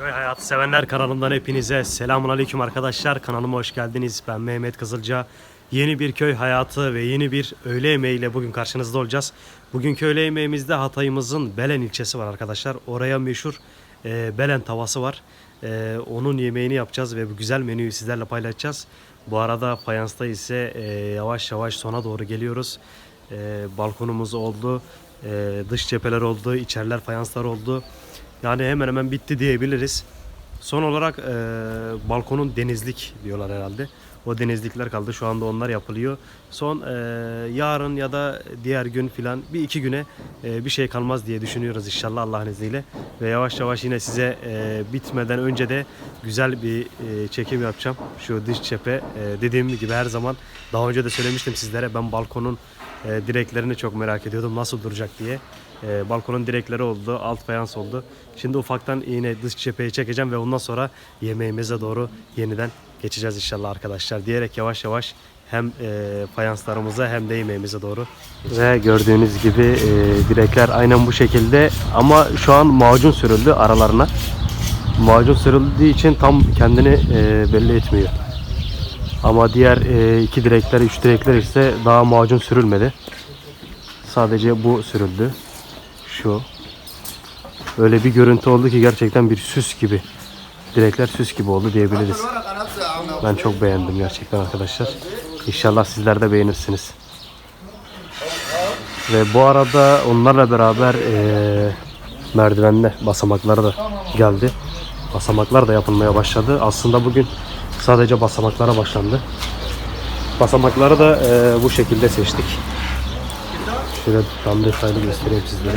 Köy Hayatı Sevenler kanalından hepinize selamun aleyküm arkadaşlar. Kanalıma hoş geldiniz. Ben Mehmet Kızılca. Yeni bir köy hayatı ve yeni bir öğle yemeğiyle bugün karşınızda olacağız. Bugünkü öğle yemeğimizde Hatay'ımızın Belen ilçesi var arkadaşlar. Oraya meşhur e, Belen tavası var. E, onun yemeğini yapacağız ve bu güzel menüyü sizlerle paylaşacağız. Bu arada fayansta ise e, yavaş yavaş sona doğru geliyoruz. E, balkonumuz oldu, e, dış cepheler oldu, içeriler fayanslar oldu. Yani hemen hemen bitti diyebiliriz. Son olarak e, balkonun denizlik diyorlar herhalde. O denizlikler kaldı. Şu anda onlar yapılıyor. Son e, yarın ya da diğer gün filan bir iki güne e, bir şey kalmaz diye düşünüyoruz inşallah Allah'ın izniyle. Ve yavaş yavaş yine size e, bitmeden önce de güzel bir e, çekim yapacağım. Şu dış cephe e, dediğim gibi her zaman daha önce de söylemiştim sizlere ben balkonun e, direklerini çok merak ediyordum nasıl duracak diye. E, balkonun direkleri oldu, alt fayans oldu. Şimdi ufaktan yine dış cepheyi çekeceğim ve ondan sonra yemeğimize doğru yeniden geçeceğiz inşallah arkadaşlar diyerek yavaş yavaş hem e, fayanslarımıza hem de yemeğimize doğru. Ve gördüğünüz gibi e, direkler aynen bu şekilde ama şu an macun sürüldü aralarına. Macun sürüldüğü için tam kendini e, belli etmiyor. Ama diğer e, iki direkler, üç direkler ise daha macun sürülmedi. Sadece bu sürüldü. Şu. Öyle bir görüntü oldu ki gerçekten bir süs gibi. Direkler süs gibi oldu diyebiliriz. Ben çok beğendim gerçekten arkadaşlar. İnşallah sizler de beğenirsiniz. Ve bu arada onlarla beraber eee merdivenle basamakları da geldi. Basamaklar da yapılmaya başladı. Aslında bugün sadece basamaklara başlandı. Basamakları da eee, bu şekilde seçtik. Şöyle tam detaylı göstereyim sizlere.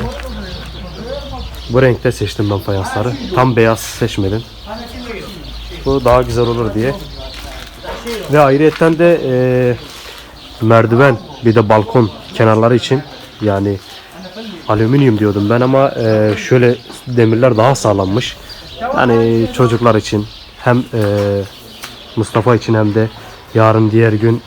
Bu renkte seçtim ben fayansları. Tam beyaz seçmedim. Bu daha güzel olur diye. Ve ayrıyetten de eee, merdiven bir de balkon kenarları için yani alüminyum diyordum ben ama eee, şöyle demirler daha sağlammış. Yani çocuklar için hem eee, Mustafa için hem de yarın diğer gün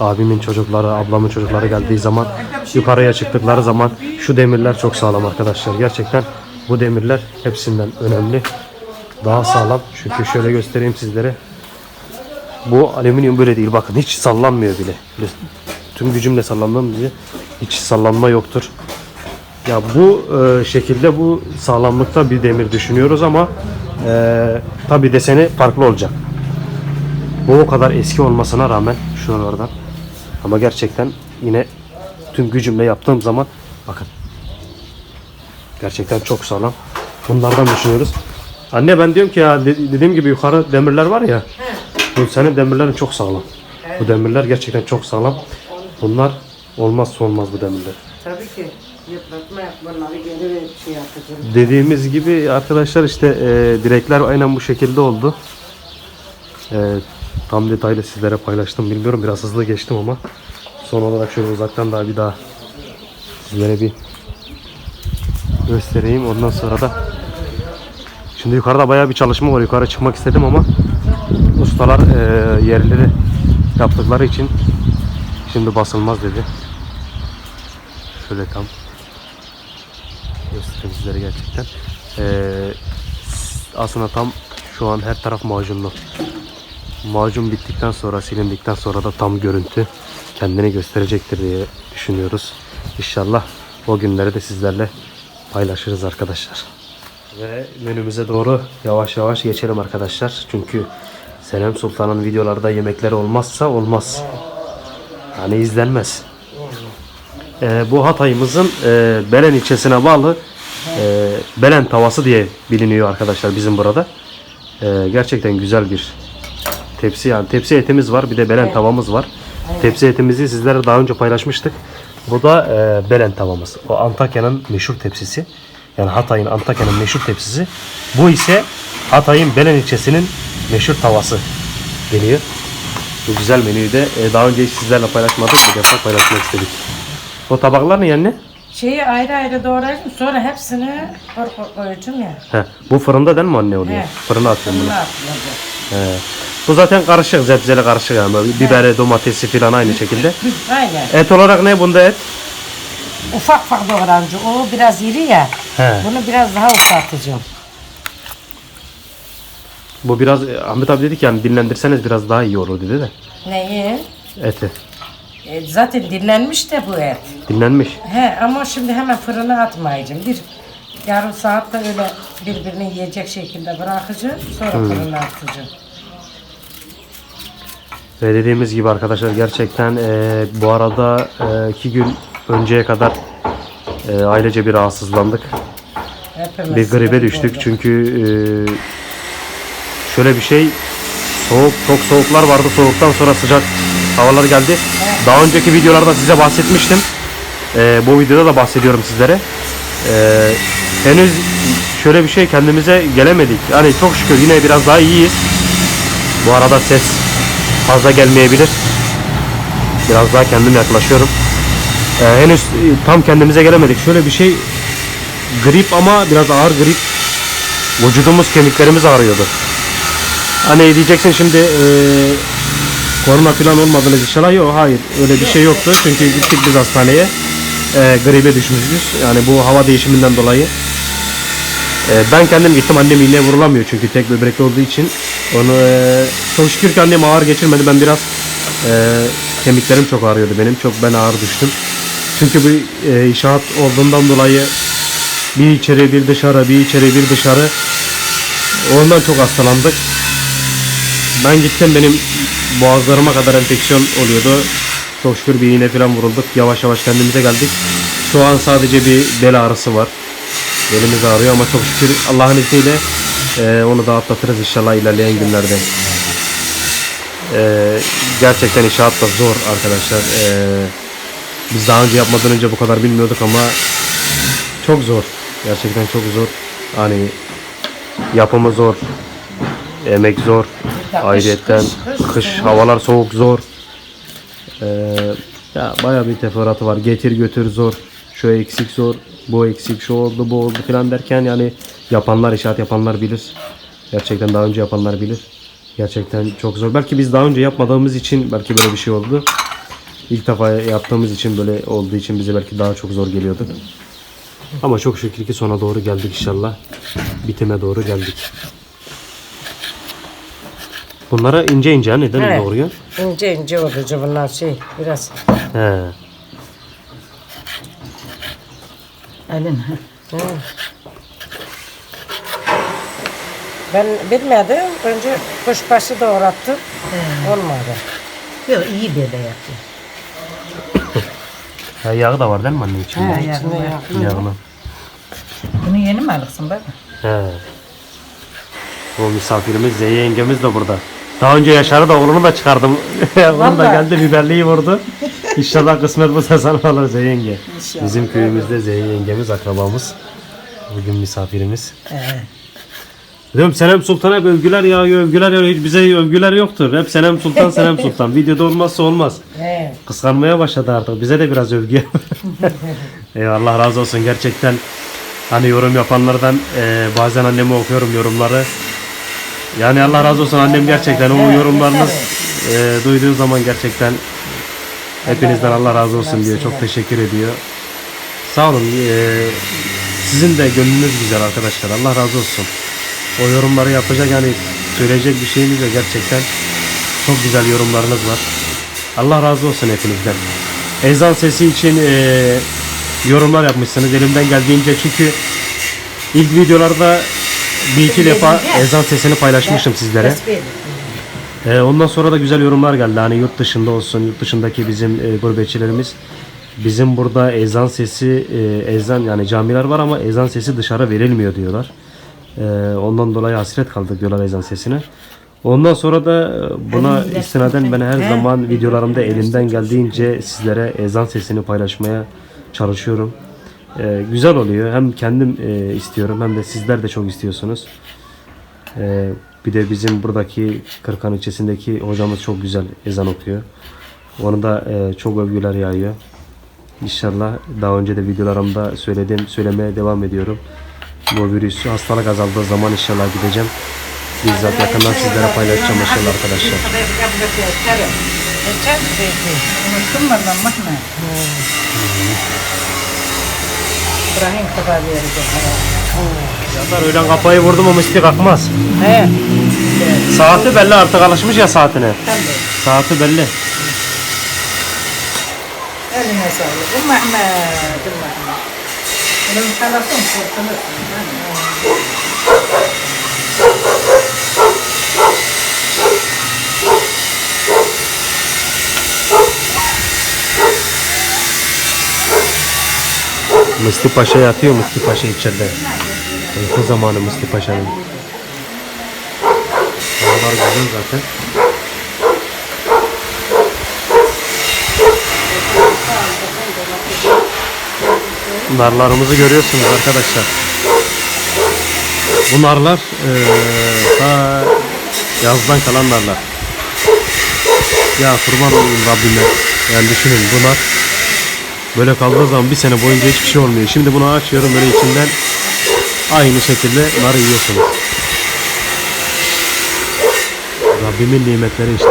abimin çocukları, ablamın çocukları geldiği zaman yukarıya çıktıkları zaman şu demirler çok sağlam arkadaşlar. Gerçekten bu demirler hepsinden önemli. Daha sağlam. Çünkü şöyle göstereyim sizlere. Bu alüminyum böyle değil. Bakın hiç sallanmıyor bile. Böyle tüm gücümle sallanmam diye hiç sallanma yoktur. Ya bu e, şekilde bu sağlamlıkta bir demir düşünüyoruz ama e, tabi deseni farklı olacak. Bu o kadar eski olmasına rağmen şuralardan ama gerçekten yine tüm gücümle yaptığım zaman bakın gerçekten çok sağlam. Bunlardan düşünüyoruz. Anne ben diyorum ki ya de- dediğim gibi yukarı demirler var ya. Bu senin demirlerin çok sağlam. Bu demirler gerçekten çok sağlam. Bunlar olmazsa olmaz bu demirler. Tabii ki yıpratma yap bunları geri şey yapacağım. Dediğimiz gibi arkadaşlar işte e, direkler aynen bu şekilde oldu. E, tam detaylı sizlere paylaştım bilmiyorum biraz hızlı geçtim ama son olarak şöyle uzaktan daha bir daha sizlere bir göstereyim ondan sonra da şimdi yukarıda bayağı bir çalışma var yukarı çıkmak istedim ama ustalar e, yerleri yaptıkları için şimdi basılmaz dedi şöyle tam göstereyim sizlere gerçekten. Ee, aslında tam şu an her taraf macunlu. Macun bittikten sonra, silindikten sonra da tam görüntü kendini gösterecektir diye düşünüyoruz. İnşallah o günleri de sizlerle paylaşırız arkadaşlar. Ve menümüze doğru yavaş yavaş geçelim arkadaşlar. Çünkü Senem Sultan'ın videolarda yemekleri olmazsa olmaz. Yani izlenmez. Ee, bu Hatay'ımızın e, Belen ilçesine bağlı e, Belen tavası diye biliniyor arkadaşlar bizim burada. E, gerçekten güzel bir tepsi yani tepsi etimiz var bir de Belen tavamız var. Tepsi etimizi sizlere daha önce paylaşmıştık. Bu da e, Belen tavamız. O Antakya'nın meşhur tepsisi. Yani Hatay'ın Antakya'nın meşhur tepsisi. Bu ise Hatay'ın Belen ilçesinin meşhur tavası deniyor. Bu güzel menüyü de e, daha önce hiç sizlerle paylaşmadık. Bir defa paylaşmak istedik. O tabaklar ne yani? Şeyi ayrı ayrı doğrayacağım sonra hepsini koyacağım ya. He, bu fırında değil mi anne oluyor? He. Fırına atıyorum bunu. Bunlar atılacak. He. Bu zaten karışık, zebzeli karışık yani. Böyle Biberi, domatesi falan aynı şekilde. Aynen. Et olarak ne bunda et? Ufak ufak doğrancı. O biraz iri ya. He. Bunu biraz daha ufaltacağım. Bu biraz Ahmet abi dedi ki yani dinlendirseniz biraz daha iyi olur dedi de Neyi? eti. E, zaten dinlenmiş de bu et. Dinlenmiş. He ama şimdi hemen fırına atmayacağım. Bir yarım saat de öyle birbirini yiyecek şekilde bırakacağım. Sonra fırına atacağım. Ve dediğimiz gibi arkadaşlar gerçekten e, bu arada e, iki gün önceye kadar e, ailece bir rahatsızlandık. Hepimiz Bir gribe düştük çünkü e, şöyle bir şey soğuk çok soğuklar vardı soğuktan sonra sıcak havalar geldi. Daha önceki videolarda size bahsetmiştim. E, bu videoda da bahsediyorum sizlere. E, henüz şöyle bir şey kendimize gelemedik. Hani çok şükür yine biraz daha iyiyiz. Bu arada ses fazla gelmeyebilir. Biraz daha kendim yaklaşıyorum. E, henüz tam kendimize gelemedik. Şöyle bir şey grip ama biraz ağır grip. Vücudumuz, kemiklerimiz ağrıyordu. Hani diyeceksin şimdi e, korona falan olmadınız inşallah. Yok hayır öyle bir şey yoktu. Çünkü gittik biz hastaneye. E, gribe düşmüşüz. Yani bu hava değişiminden dolayı. E, ben kendim gittim. Annem iğneye vurulamıyor çünkü tek böbrekli olduğu için. Onu e, çok şükür ki annem ağır geçirmedi. Ben biraz e, kemiklerim çok ağrıyordu benim. Çok ben ağır düştüm. Çünkü bu e, inşaat olduğundan dolayı bir içeri bir dışarı bir içeri bir dışarı ondan çok hastalandık ben gittim benim boğazlarıma kadar enfeksiyon oluyordu çok şükür bir iğne falan vurulduk yavaş yavaş kendimize geldik şu an sadece bir bel ağrısı var belimiz ağrıyor ama çok şükür Allah'ın izniyle e, onu da atlatırız inşallah ilerleyen günlerde E, gerçekten inşaat da zor arkadaşlar E, biz daha önce yapmadan önce bu kadar bilmiyorduk ama çok zor. Gerçekten çok zor. Hani yapımı zor. Emek zor. Kış, Ayrıyetten kış, havalar soğuk zor. Ee, ya bayağı bir teferruatı var. Getir götür zor. Şu eksik zor. Bu eksik şu oldu bu oldu falan derken yani yapanlar inşaat yapanlar bilir. Gerçekten daha önce yapanlar bilir. Gerçekten çok zor. Belki biz daha önce yapmadığımız için belki böyle bir şey oldu. İlk defa yaptığımız için böyle olduğu için bize belki daha çok zor geliyordu. Ama çok şükür ki sona doğru geldik inşallah. Bitime doğru geldik. Bunlara ince ince neden Evet. doğruyor? İnce ince olucu bunlar şey biraz. He. Elin. Hı. Ben bilmedim. Önce kuşbaşı doğrattım. Olmadı. Yok iyi böyle yapıyor. Ha, yağı da var değil mi anne içinde? Ha, İçinde yavrum. yağ. Yağını. Bunu yeni mi alırsın bak? He. Bu misafirimiz Zeyye yengemiz de burada. Daha önce Yaşar'ı da oğlunu da çıkardım. Onu da geldi biberliği vurdu. İnşallah kısmet bu sezon olur Zeyye yenge. Bizim köyümüzde Zeyye yengemiz akrabamız. Bugün misafirimiz. Ee, Diyorum Senem Sultan hep övgüler yağıyor, övgüler yağıyor. Hiç bize övgüler yoktur. Hep Senem Sultan, Senem Sultan. Videoda olmazsa olmaz. Evet. Kıskanmaya başladı artık. Bize de biraz övgü yap. Eyvallah razı olsun. Gerçekten hani yorum yapanlardan e, bazen anneme okuyorum yorumları. Yani Allah razı olsun annem gerçekten o yorumlarınız e, duyduğu zaman gerçekten hepinizden Allah razı olsun diyor. Çok teşekkür ediyor. Sağ olun. e, sizin de gönlünüz güzel arkadaşlar. Allah razı olsun. O yorumları yapacak yani söyleyecek bir şeyimiz yok gerçekten. Çok güzel yorumlarınız var. Allah razı olsun hepinizden. Ezan sesi için e, yorumlar yapmışsınız elimden geldiğince çünkü ilk videolarda bir iki defa ezan sesini paylaşmıştım sizlere. E, ondan sonra da güzel yorumlar geldi. Hani yurt dışında olsun, yurt dışındaki bizim e, gurbetçilerimiz bizim burada ezan sesi, e, ezan yani camiler var ama ezan sesi dışarı verilmiyor diyorlar. E, ondan dolayı hasret kaldık diyorlar ezan sesine. Ondan sonra da e, buna istinaden ben her zaman videolarımda elimden geldiğince sizlere ezan sesini paylaşmaya çalışıyorum. E, güzel oluyor. Hem kendim e, istiyorum hem de sizler de çok istiyorsunuz. Ee, bir de bizim buradaki Kırkan ilçesindeki hocamız çok güzel ezan okuyor. Onu da e, çok övgüler yağıyor. İnşallah daha önce de videolarımda söyledim, söylemeye devam ediyorum. Bu virüs hastalık azaldığı zaman inşallah gideceğim. Bizzat yakından sizlere paylaşacağım inşallah arkadaşlar. Geçen zeytin. unuttum valla bakma. İbrahim kadar verecek. Yazar öğlen kafayı vurdum o misli kalkmaz. He. Saati belli artık alışmış ya saatine. Tabii. Saati belli. Eline sağlık. Umma Ahmet. Umma Ahmet. Benim kalasın kurtulursun. Musti Paşa yatıyor Musti Paşa içeride. Uyku zamanı Musti Paşa'nın. Havalar güzel zaten. Narlarımızı görüyorsunuz arkadaşlar. Bu narlar eee ta yazdan kalan narlar. Ya kurban olun Rabbime. Yani düşünün bunlar Böyle kaldığı zaman bir sene boyunca hiçbir şey olmuyor. Şimdi bunu açıyorum böyle içinden aynı şekilde nar yiyorsunuz. Rabbimin nimetleri işte.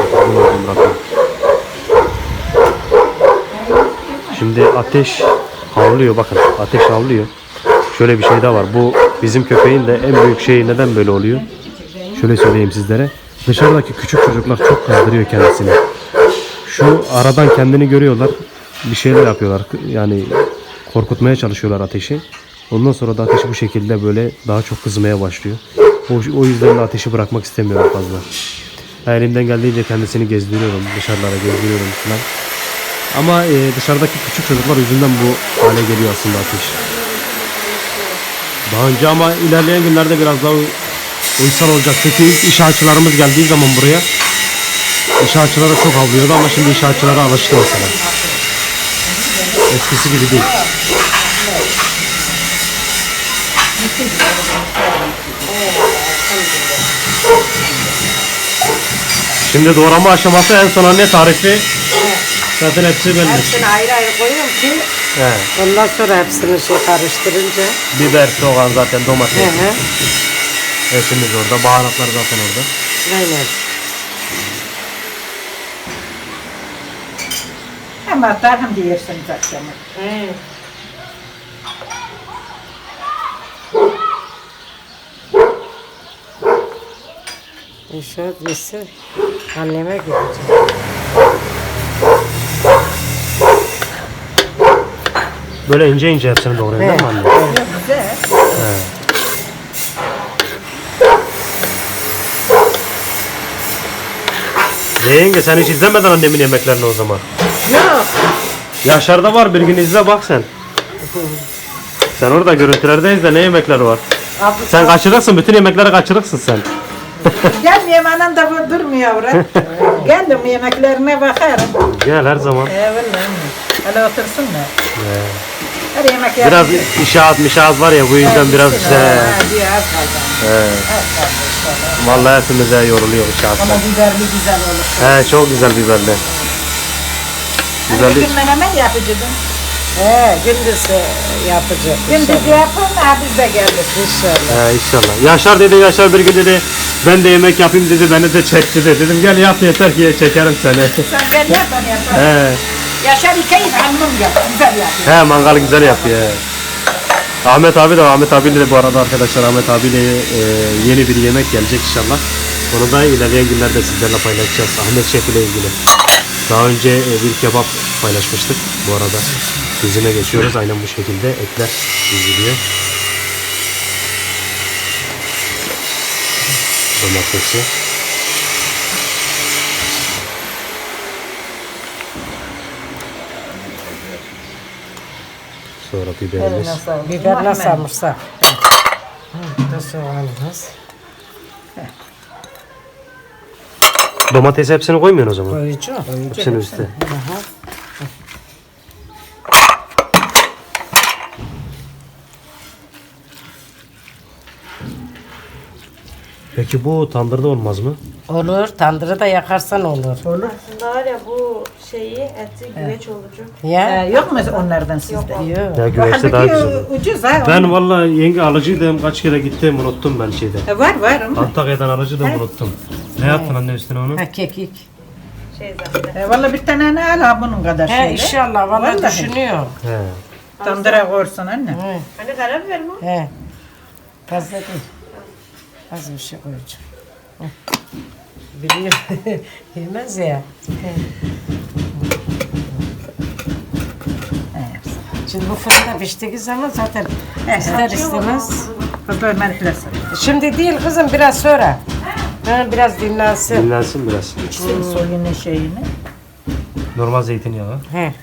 Şimdi ateş havlıyor bakın. Ateş havlıyor. Şöyle bir şey daha var. Bu bizim köpeğin de en büyük şeyi neden böyle oluyor? Şöyle söyleyeyim sizlere. Dışarıdaki küçük çocuklar çok kızdırıyor kendisini. Şu aradan kendini görüyorlar. Bir şeyler yapıyorlar. Yani korkutmaya çalışıyorlar ateşi. Ondan sonra da ateşi bu şekilde böyle daha çok kızmaya başlıyor. O, o yüzden de ateşi bırakmak istemiyorum fazla. Elimden geldiğince kendisini gezdiriyorum. Dışarılara gezdiriyorum falan. Ama e, dışarıdaki küçük çocuklar yüzünden bu hale geliyor aslında ateş. Daha önce ama ilerleyen günlerde biraz daha uysal olacak. Çünkü ilk inşaatçılarımız geldiği zaman buraya İnşaatçılara çok avlıyordu ama şimdi inşaatçılara alıştı mesela. Eskisi gibi değil. Şimdi doğrama aşaması en sona ne tarifi? Zaten hepsi belli. Hepsini ayrı ayrı koyuyorum ki He. ondan sonra hepsini şey karıştırınca. Biber, soğan zaten domates. Hı hı. Hepimiz orada. Baharatlar zaten orada. Aynen. Hem atar hem de yersiniz akşama. He. İnşaat gitsin. Anneme gideceğim. Böyle ince ince hepsini doğrayın değil mi anne? Güzel. Ne yenge sen hiç izlemeden annemin yemeklerini o zaman. Yok. Yaşar'da var bir gün izle bak sen. Sen orada görüntülerde izle ne yemekler var. Abla, Sen kaçırırsın bütün yemekleri kaçırırsın sen. Gelmeyeyim anam da bu durmuyor bırak. Geldim yemeklerine bakarım. Gel her zaman. Eyvallah. Hele otursunlar. Her yemek Biraz yapayım. işahat mişahat var ya bu yüzden biraz işte. Ha, diyor az kaldı. He. Az kaldı işte. Vallahi hepimize yoruluyor işahatlar. Ama biberli güzel olur. He çok güzel biberli. Güzel Güzel bir menemen yapacaktım. He, gündüz yapacak. Gündüz yapın, ha biz de geldik. İnşallah. He inşallah. Yaşar dedi Yaşar bir gün dedi ben de yemek yapayım dedi beni de çekti dedi. Dedim gel yap yeter ki çekerim seni. Sen ben yap, ben yaparım. He. Yaşar İkeyim hanımım yap, güzel yapıyor. He mangal güzel yapıyor. Ahmet abi de Ahmet abiyle de bu arada arkadaşlar Ahmet abiyle e, yeni bir yemek gelecek inşallah. Onu da ilerleyen günlerde sizlerle paylaşacağız. Ahmet Şef ile ilgili. Daha önce e, bir kebap paylaşmıştık bu arada. Dizime geçiyoruz. Aynen bu şekilde etler diziliyor. Domatesi. Sonra biberimiz. Biber nasıl almışsa. Hı, da soğanımız. Domates hepsini koymuyorsun o zaman. Koyucu. Hepsini üstte. Peki bu tandırda olmaz mı? Olur. Tandırı da yakarsan olur. Olur. Aslında var ya bu şeyi eti güveç olucu. Ya. Ee, yok mu onlardan sizde? Yok. Ya güveçte daha güzel. olur. ucuz ha. Ben vallahi yenge alıcıydım. Kaç kere gittim unuttum ben şeyde. E, var var ama. Antakya'dan alıcıydım unuttum. Ne yaptın anne üstüne onu? Ha, kekik. Şey zaten. E, valla bir tane ne al ha bunun kadar He şeyle. inşallah valla Vallahi. düşünüyorum. He. Tandıra koysun anne. He. Hani karabiber bu. He. Fazla değil. Az bir şey koyacağım. Hı. Biliyor. Yemez ya. Evet. Şimdi bu fırında piştiği zaman zaten ister istemez. Fazla merkez. Şimdi değil kızım biraz sonra. Ha, biraz dinlensin. Dinlensin biraz. İçsin soyunu şeyini. Normal zeytinyağı. He.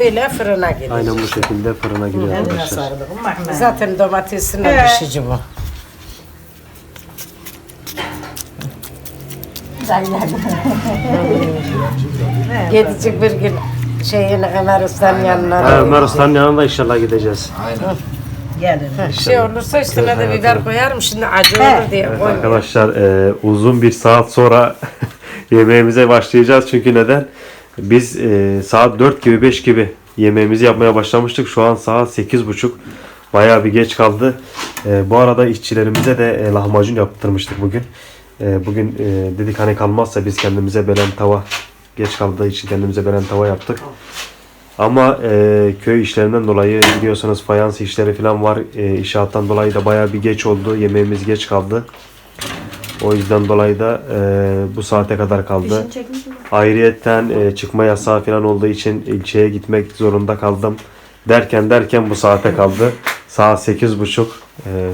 Böyle fırına gelir. Aynen bu şekilde fırına giriyor arkadaşlar. Zaten domatesine Evet. pişici bu. Gidecek bir gün şeyin Ömer Usta'nın yanına. Ha, Ömer Usta'nın yanına inşallah gideceğiz. Gelin. Şey olursa üstüne de biber koyarım şimdi acı olur diye Evet arkadaşlar e, uzun bir saat sonra yemeğimize başlayacağız. Çünkü neden? Biz e, saat 4 gibi 5 gibi yemeğimizi yapmaya başlamıştık. Şu an saat 8.30. Bayağı bir geç kaldı. E, bu arada işçilerimize de e, lahmacun yaptırmıştık bugün. E, bugün e, dedik hani kalmazsa biz kendimize belen tava geç kaldığı için kendimize belen tava yaptık. Ama e, köy işlerinden dolayı biliyorsunuz fayans işleri falan var. E, inşaattan dolayı da bayağı bir geç oldu. Yemeğimiz geç kaldı. O yüzden dolayı da e, bu saate kadar kaldı. Ayrıyetten e, çıkma yasağı falan olduğu için ilçeye gitmek zorunda kaldım. Derken derken bu saate kaldı. Saat sekiz buçuk. E,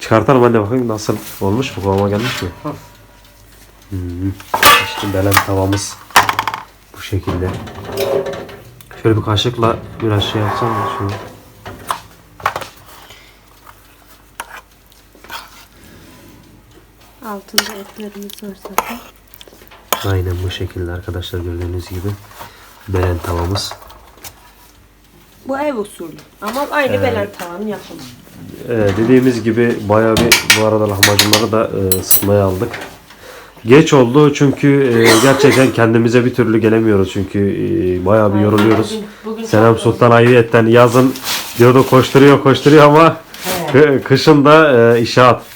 çıkartalım anne bakayım nasıl olmuş mu? Kıvama gelmiş mi? Hmm. İşte belen tavamız bu şekilde. Şöyle bir kaşıkla biraz şey yapsam mı şunu? Altında etlerimiz var zaten. Aynen bu şekilde arkadaşlar gördüğünüz gibi belen tavamız. Bu ev usulü. Ama aynı belen tavanın yapımı. Ee, dediğimiz gibi bayağı bir bu arada lahmacunları da e, ısıtmaya aldık. Geç oldu çünkü e, gerçekten kendimize bir türlü gelemiyoruz çünkü e, bayağı bir yoruluyoruz. Senem Sultan ayrıyetten yazın diyordu koşturuyor koşturuyor ama kı- kışın da e, inşaat. Mecbur.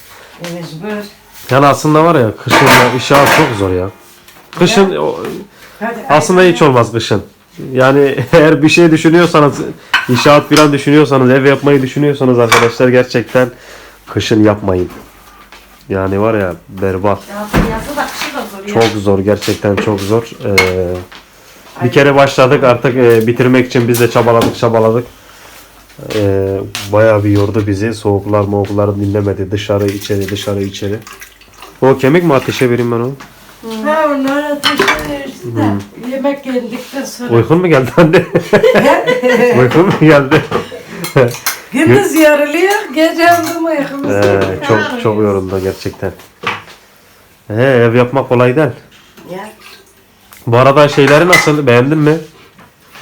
Yani aslında var ya kışın inşaat çok zor ya. Kışın o- aslında hiç olmaz kışın. Yani eğer bir şey düşünüyorsanız, inşaat falan düşünüyorsanız, ev yapmayı düşünüyorsanız arkadaşlar gerçekten kışın yapmayın. Yani var ya berbat. Yazı da kışı da zor. Çok zor gerçekten çok zor. Ee, bir kere başladık artık e, bitirmek için biz de çabaladık çabaladık. Ee, bayağı bir yordu bizi. Soğuklar moğuklar dinlemedi. Dışarı içeri dışarı içeri. O kemik mi ateşe vereyim ben onu? Ha onlara ateşlenirsin de yemek yedikten sonra. Uykun mu geldi anne? Uykun mu geldi? Gündüz yarılıyor, gece yandım uykumuz. Ee, çok çok yoruldu gerçekten. He, ev yapmak kolay değil. Ya, Bu arada şeyleri nasıl? Beğendin mi?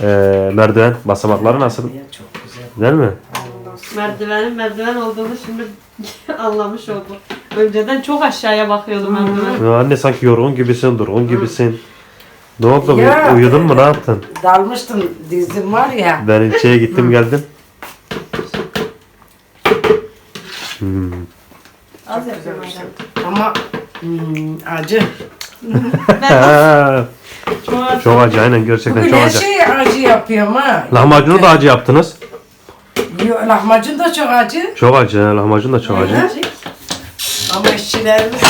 Ee, merdiven, basamakları nasıl? ya çok güzel. Değil mi? Merdivenin merdiven olduğunu şimdi anlamış oldum. Önceden çok aşağıya bakıyordum merdiven. Ya anne sanki yorgun gibisin, durgun gibisin. Ne oldu? Ya. Uyudun mu? Ne yaptın? Dalmıştım dizim var ya. Ben ilçeye gittim geldim. Hmm. Az yapıyorum hocam. Ama hmm, acı. Ha, Çok acı aynen gerçekten Bugün çok her acı. şeyi acı yapıyorum ha. Lahmacunu da acı yaptınız. Yo, Lahmacun da çok acı. Çok acı. Lahmacun da çok acı. Ama işçilerimiz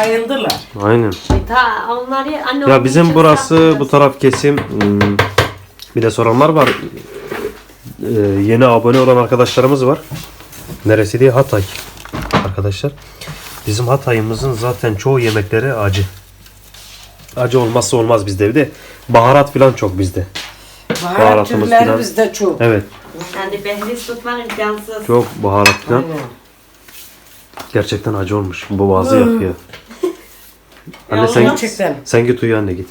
bayıldılar. Aynen. Ta onlar ya anne Ya onun bizim burası bu taraf kesim. Hmm, Bir de soranlar var. Ee, yeni abone olan arkadaşlarımız var. Neresi diye Hatay. Arkadaşlar. Bizim Hatay'ımızın zaten çoğu yemekleri acı. Acı olmazsa olmaz bizde. Bir de baharat falan çok bizde. Baharat Baharatımız türleri filan. bizde çok. Evet. Yani behris tutman imkansız. Çok baharat falan. Aynen. Gerçekten acı olmuş. Bu boğazı yakıyor. Anne Ya sen. Gerçekten. sen git uyu anne git.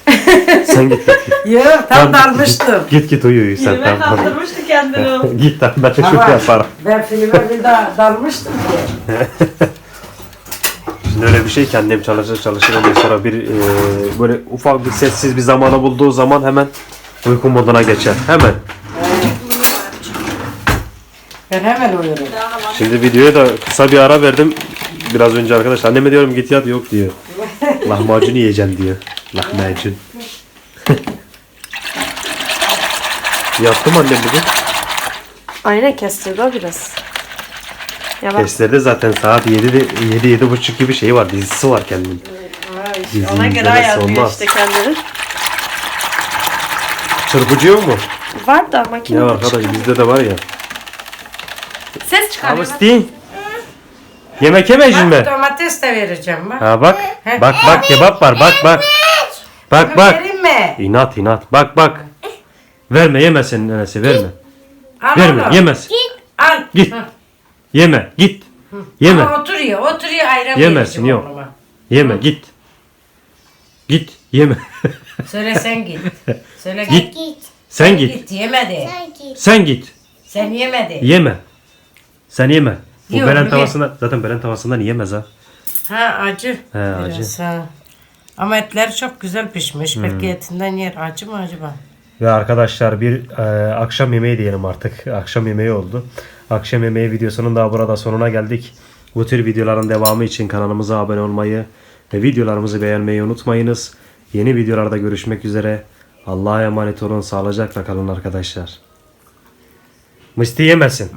sen git git. git. Yok tam dalmıştım. Git git uyu uyu sen. Yürüme Tamam, tamam. kaldırmıştı kendini o. Git lan ben şunu Ama yaparım. ben filme bir daha dalmıştım ki. Şimdi öyle bir şey ki annem çalışır çalışır ondan sonra bir e, böyle ufak bir sessiz bir zamanı bulduğu zaman hemen uyku moduna geçer. Hemen. Ben hemen uyurum. Şimdi videoya da kısa bir ara verdim. Biraz önce arkadaş anneme diyorum git yat yok diyor. Lahmacun yiyeceğim diyor. Lahmacun. Yattım annem bugün. Aynen kestirdi o biraz. Ya bak zaten saat 7 7 7 buçuk gibi şey var dizisi var kendinin. Dizi ona göre izlemesi ayarlıyor olmaz. işte kendini. Çırpıcı yok mu? Var da makine. Ne var arkadaş bizde de var ya. Agustin. Yemek yemeyeceksin mi? Bak domates de vereceğim bak. Ha bak. Bak bak kebap var bak bak. Bak bak. Vereyim mi? İnat inat. Bak bak. Verme yemesin nenesi verme. Al Verme oğlum. yemez. Al. Git. Hı. Yeme git. Yeme. Ama oturuyor, oturuyor ayran Yemesin, vereceğim yok. oğluma. Yeme git. Git yeme. Söyle sen git. Söyle Git. git. Sen git. Git yemedi. Sen git. Sen yemedi. Yeme. Sen yeme. Bu Yok, belen ye. tavasından zaten belen tavasından yiyemez ha. Ha acı. He, acı. Biraz, ha. Ama etler çok güzel pişmiş. Hmm. Belki etinden yer. Acı mı acaba? Ve arkadaşlar bir e, akşam yemeği diyelim artık. Akşam yemeği oldu. Akşam yemeği videosunun daha burada sonuna geldik. Bu tür videoların devamı için kanalımıza abone olmayı ve videolarımızı beğenmeyi unutmayınız. Yeni videolarda görüşmek üzere. Allah'a emanet olun. Sağlıcakla kalın arkadaşlar. Mıstığı yemesin.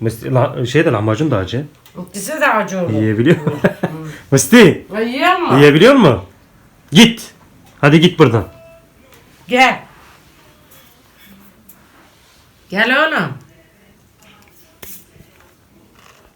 Mıstığı, la, şey de lahmacun da acı. İkisi de acı olur. Yiyebiliyor Mıstığı Ay, Yiyor mu? yiyebiliyor mu? Git. Hadi git buradan. Gel. Gel oğlum.